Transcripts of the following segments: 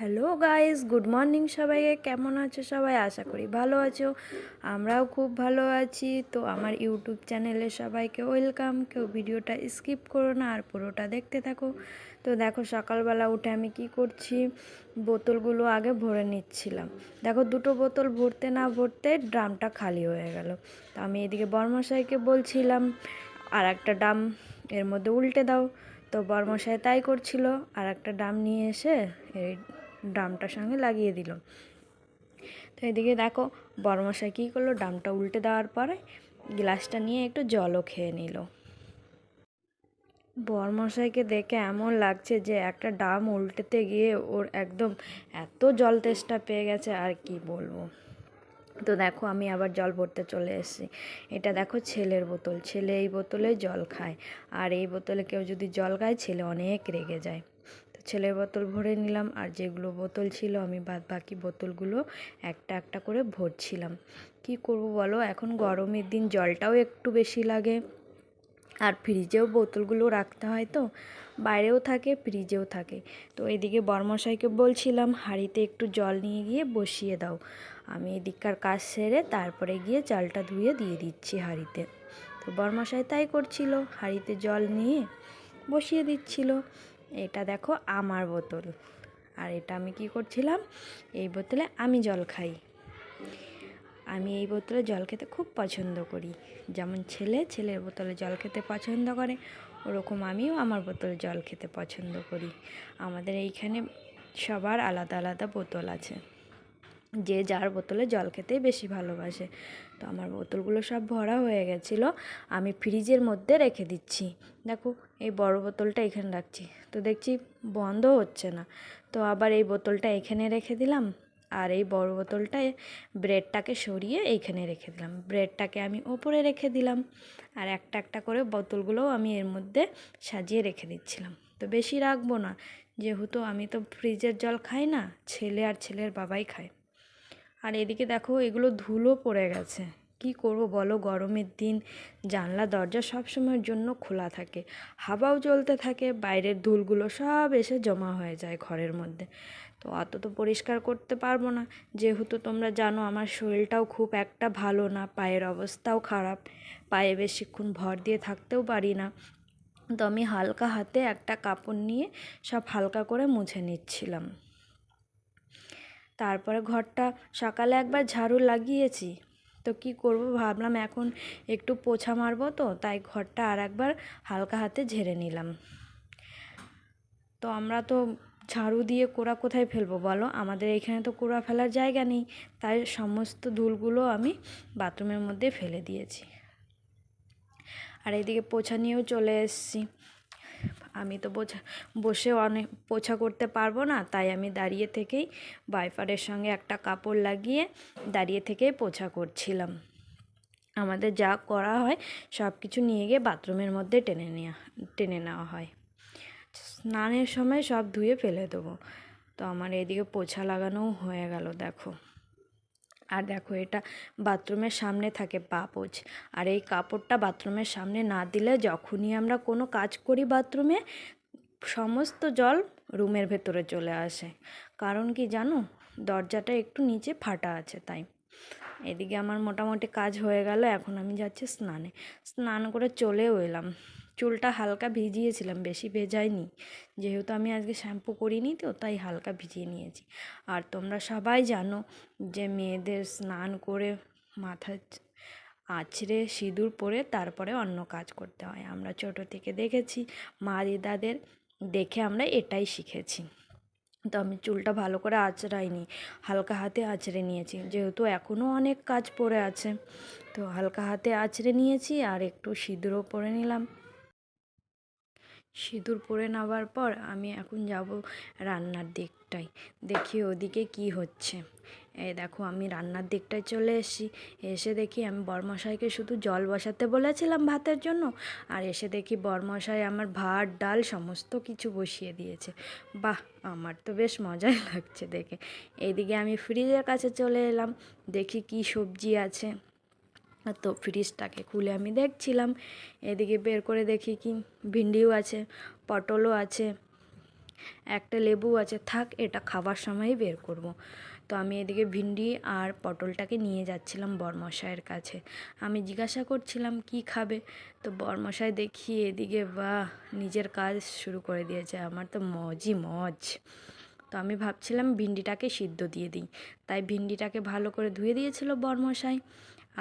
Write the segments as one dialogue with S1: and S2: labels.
S1: Hello guys, good morning সবাইকে। কেমন আছো সবাই? আশা করি ভালো আছো। আমরাও খুব ভালো আছি। তো আমার ইউটিউব চ্যানেলে সবাইকে ওয়েলকাম। কেউ ভিডিওটা স্কিপ করো না, আর পুরোটা দেখতে থাকো। তো দেখো, সকালবেলা উঠে আমি কি করছি? বোতলগুলো আগে ভরে নিচ্ছিলাম। দেখো, দুটো বোতল ভরতে না ভরতে ড্রামটা খালি হয়ে গেল। তো আমি এদিকে বর্মশাইকে বলছিলাম আর একটা ড্রাম এর মধ্যে উল্টে দাও। তো বর্মশাই তাই করছিল আর একটা ড্রাম নিয়ে এসে এই ড্রামটার সঙ্গে লাগিয়ে দিল তো এদিকে দেখো, বর্মশাই কী করল? ড্রামটা উল্টে দেওয়ার পরে গ্লাসটা নিয়ে একটু জলও খেয়ে নিল। বর্মশাইকে দেখে এমন লাগছে যে একটা ডাম উল্টেতে গিয়ে ওর একদম এত জল তেষ্টা পেয়ে গেছে, আর কি বলব। তো দেখো, আমি আবার জল ভরতে চলে এসেছি। এটা দেখো, ছেলের বোতল। ছেলে এই বোতলে জল খায়। আর এই বোতলে কেউ যদি জল খায়, ছেলে অনেক রেগে যায়। ছেলের বোতল ভরে নিলাম আর যেগুলো বোতল ছিল আমি বাদ বাকি বোতলগুলো একটা একটা করে ভরছিলাম। কি করব বলো? এখন গরমের দিন জলটাও একটু বেশি লাগে। আর ফ্রিজেও বোতলগুলো রাখতে হয় তো, বাইরেও থাকে, ফ্রিজেও থাকে। তো এদিকে বর্মশাইকে বলছিলাম, হাঁড়িতে একটু জল নিয়ে গিয়ে বসিয়ে দাও। আমি এদিককার কাজ সেরে তারপরে গিয়ে চালটা ধুয়ে দিয়ে দিচ্ছি হাঁড়িতে। তো বর্মশাই তাই করছিল, হাঁড়িতে জল নিয়ে বসিয়ে দিচ্ছিল। এটা দেখো আমার বোতল। আর এটা আমি কি করছিলাম? এই বোতলে আমি জল খাই। আমি এই বোতলে জল খেতে খুব পছন্দ করি। যেমন ছেলে, ছেলের বোতলে জল খেতে পছন্দ করে, ওরকম আমিও আমার বোতলে জল খেতে পছন্দ করি। আমাদের এইখানে সবার আলাদা আলাদা বোতল আছে। যে যার বোতলে জল খেতেই বেশি ভালোবাসে। তো আমার বোতলগুলো সব ভরা হয়ে গেছিল, আমি ফ্রিজের মধ্যে রেখে দিচ্ছি। দেখো, এই বড় বোতলটা এখানে রাখছি। তো দেখছি বন্ধ হচ্ছে না। তো আবার এই বোতলটা এখানে রেখে দিলাম আর এই বড় বোতলটায় ব্রেডটাকে সরিয়ে এইখানে রেখে দিলাম। ব্রেডটাকে আমি ওপরে রেখে দিলাম আর একটা একটা করে বোতলগুলোও আমি এর মধ্যে সাজিয়ে রেখে দিচ্ছিলাম। তো বেশি রাখব না, যেহেতু আমি তো ফ্রিজের জল খাই না, ছেলে আর ছেলের বাবাই খায়। আর এদিকে দেখো, এগুলো ধুলো পড়ে গেছে। কি করব বলো? গরমের দিন, জানলা, দরজা সব সময়ের জন্য খোলা থাকে। হাওয়াও চলতে থাকে, বাইরের ধুলগুলো সব এসে জমা হয়ে যায় ঘরের মধ্যে। তো অত তো পরিষ্কার করতে পারব না। যেহেতু তোমরা জানো, আমার শরীরটাও খুব একটা ভালো না, পায়ের অবস্থাও খারাপ। পায়ে বেশিক্ষণ ভর দিয়ে থাকতেও পারি না। তো আমি হালকা হাতে একটা কাপড় নিয়ে সব হালকা করে মুছে নিচ্ছিলাম। তারপরে ঘরটা সকালে একবার ঝাড়ু লাগিয়েছি। তো কি করব ভাবলাম এখন একটু পোছা মারবো তো, তাই ঘরটা আর একবার হালকা হাতে ঝেড়ে নিলাম। তো আমরা তো ঝাড়ু দিয়ে কোড়া কোথায় ফেলব বলো? আমাদের এখানে তো কোড়া ফেলার জায়গা নেই, তাই সমস্ত ধুলগুলো আমি বাথরুমের মধ্যে ফেলে দিয়েছি। আর এইদিকে পোছা নিয়েও চলে এসেছি। আমি তো বোঝা, বসে অনেক পোছা করতে পারব না, তাই আমি দাঁড়িয়ে থেকেই বাইফারের সঙ্গে একটা কাপড় লাগিয়ে দাঁড়িয়ে থেকেই পোছা করছিলাম। আমাদের যা করা হয়, সব কিছু নিয়ে গিয়ে বাথরুমের মধ্যে টেনে নেওয়া টেনে নেওয়া হয়। স্নানের সময় সব ধুয়ে ফেলে দেবো। তো আমার এদিকে পোছা লাগানোও হয়ে গেল, দেখো। আর দেখো এটা বাথরুমের সামনে থাকে পাপোচ। আর এই কাপড়টা বাথরুমের সামনে না দিলে যখনই আমরা কোনো কাজ করি বাথরুমে, সমস্ত জল রুমের ভেতরে চলে আসে। কারণ কি জানো? দরজাটা একটু নিচে ফাটা আছে তাই। এদিকে আমার মোটামুটি কাজ হয়ে গেল, এখন আমি যাচ্ছি স্নানে। স্নান করে চলেও এলাম। চুলটা হালকা ভিজিয়েছিলাম, বেশি ভেজাইনি। যেহেতু আমি আজকে শ্যাম্পু করিনি তো, তাই হালকা ভিজিয়ে নিয়েছি। আর তোমরা সবাই জানো যে মেয়েদের স্নান করে মাথা আছড়ে সিঁদুর পরে তারপরে অন্য কাজ করতে হয়। আমরা ছোটো থেকে দেখেছি, মা দিদাদের দেখে আমরা এটাই শিখেছি। তো আমি চুলটা ভালো করে আঁচড়াইনি হালকা হাতে আঁচড়ে নিয়েছি। যেহেতু এখনও অনেক কাজ পড়ে আছে, তো হালকা হাতে আঁচড়ে নিয়েছি আর একটু সিঁদুরও পরে নিলাম। সিঁদুর পরে নেওয়ার পর আমি এখন যাব রান্নার দিকটায়। দেখি ওদিকে কি হচ্ছে। এই দেখো, আমি রান্নার দিকটায় চলে এসেছি। এসে দেখি আমি বরমশাইকে শুধু জল বসাতে বলেছিলাম ভাতের জন্য। আর এসে দেখি বরমশাই আমার ভাত, ডাল সমস্ত কিছু বসিয়ে দিয়েছে। বাহ, আমার তো বেশ মজাই লাগছে দেখে। এইদিকে আমি ফ্রিজের কাছে চলে এলাম। দেখি কি সবজি আছে। তো ফ্রিজটাকে খুলে আমি দেখছিলাম। এদিকে বের করে দেখি কি ভিন্ডিও আছে, পটলও আছে, একটা লেবু আছে। থাক, এটা খাবার সময়ই বের করব। তো আমি এদিকে ভিন্ডি আর পটলটাকে নিয়ে যাচ্ছিলাম বরমশাইয়ের কাছে। আমি জিজ্ঞাসা করছিলাম, কি খাবে? তো বরমশাই দেখি এদিকে, বাহ, নিজের কাজ শুরু করে দিয়েছে। আমার তো মজই মজ। তো আমি ভাবছিলাম, ভিন্ডিটাকে সিদ্ধ দিয়ে দিই। তাই ভিন্ডিটাকে ভালো করে ধুয়ে দিয়েছিল বরমশাই।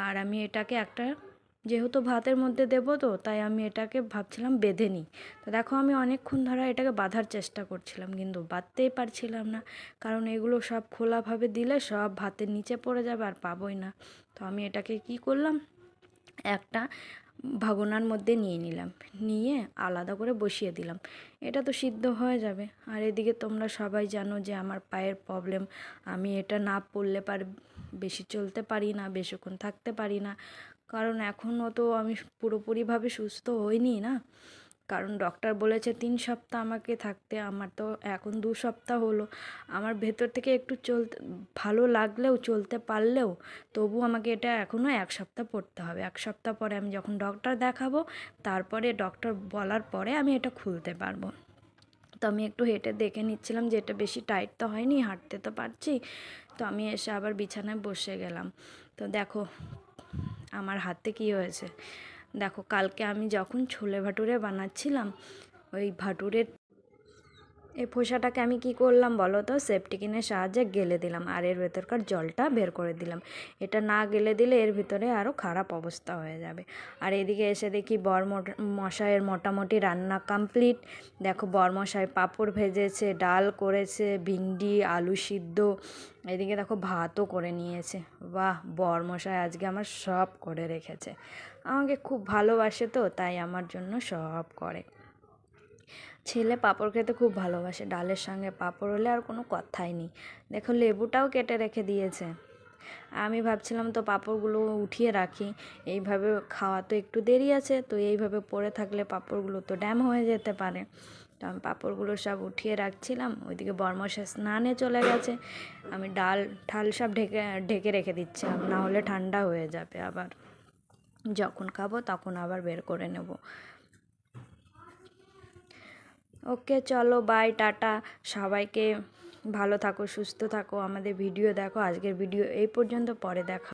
S1: আর আমি এটাকে একটা, যেহেতু ভাতের মধ্যে দেবো তো, তাই আমি এটাকে ভাবছিলাম বেঁধে নিই। তো দেখো আমি অনেকক্ষণ ধরে এটাকে বাঁধার চেষ্টা করছিলাম, কিন্তু বাঁধতেই পারছিলাম না। কারণ এগুলো সব খোলাভাবে দিলে সব ভাতের নিচে পড়ে যাবে আর পাবোই না। তো আমি এটাকে কি করলাম? একটা ভাগনার মধ্যে নিয়ে নিলাম। নিয়ে আলাদা করে বসিয়ে দিলাম। এটা তো সিদ্ধ হয়ে যাবে। আর এদিকে তোমরা সবাই জানো যে আমার পায়ের প্রবলেম আমি এটা না পড়লে পার বেশি চলতে পারি না, বেশিক্ষণ থাকতে পারি না। কারণ এখনও তো আমি পুরোপুরিভাবে সুস্থ হইনি না। কারণ ডক্টর বলেছে তিন সপ্তাহ আমাকে থাকতে, আমার তো এখন দু সপ্তাহ হলো। আমার ভেতর থেকে একটু চলতে, ভালো লাগলেও, চলতে পারলেও তবু আমাকে এটা এখনও এক সপ্তাহ পড়তে হবে। এক সপ্তাহ পরে আমি যখন ডক্টর দেখাবো, তারপরে ডক্টর বলার পরে আমি এটা খুলতে পারব। তো আমি একটু হেঁটে দেখে নিচ্ছিলাম যে এটা বেশি টাইট তো হয়নি, হাঁটতে তো পারছি। তো আমি এসে আবার বিছানায় বসে গেলাম। তো দেখো আমার হাতে কি হয়েছে? দেখো কালকে আমি যখন ছোলে ভাটুরে বানাচ্ছিলাম, ওই ভাটুরের এই ফোসাটাকে আমি কি করলাম বলো তো? সেপটিকিনের সাহায্যে গেলে দিলাম আর এর ভেতরকার জলটা বের করে দিলাম। এটা না গেলে দিলে এর ভিতরে আরও খারাপ অবস্থা হয়ে যাবে। আর এদিকে এসে দেখি বর মশাইয়ের মোটামুটি রান্না কমপ্লিট দেখো বরমশাই পাঁপড় ভেজেছে, ডাল করেছে, ভিন্ডি, আলু সিদ্ধ। এদিকে দেখো ভাতও করে নিয়েছে। বাহ বরমশাই আজকে আমার সব করে রেখেছে। আমাকে খুব ভালোবাসে তো, তাই আমার জন্য সব করে। ছেলে পাঁপড় খেতে খুব ভালোবাসে, ডালের সঙ্গে পাঁপড় হলে আর কোনো কথাই নেই। দেখো লেবুটাও কেটে রেখে দিয়েছে। আমি ভাবছিলাম তো পাঁপড়গুলো উঠিয়ে রাখি, এইভাবে খাওয়া তো একটু দেরি আছে, তো এইভাবে পড়ে থাকলে পাঁপড়গুলো তো ড্যাম হয়ে যেতে পারে। তো আমি পাঁপড়গুলো সব উঠিয়ে রাখছিলাম, ওইদিকে বর্মশা স্নানে চলে গেছে, আমি ডাল ঠাল সব ঢেকে ঢেকে রেখে দিচ্ছিলাম, না হলে ঠান্ডা হয়ে যাবে আবার। যখন খাব তখন আবার বের করে নেব। ওকে, চলো বাই টাটা। সবাইকে ভালো থাকো, সুস্থ থাকো। আমাদের ভিডিও দেখো, আজকের ভিডিও এই পর্যন্ত, পরে দেখা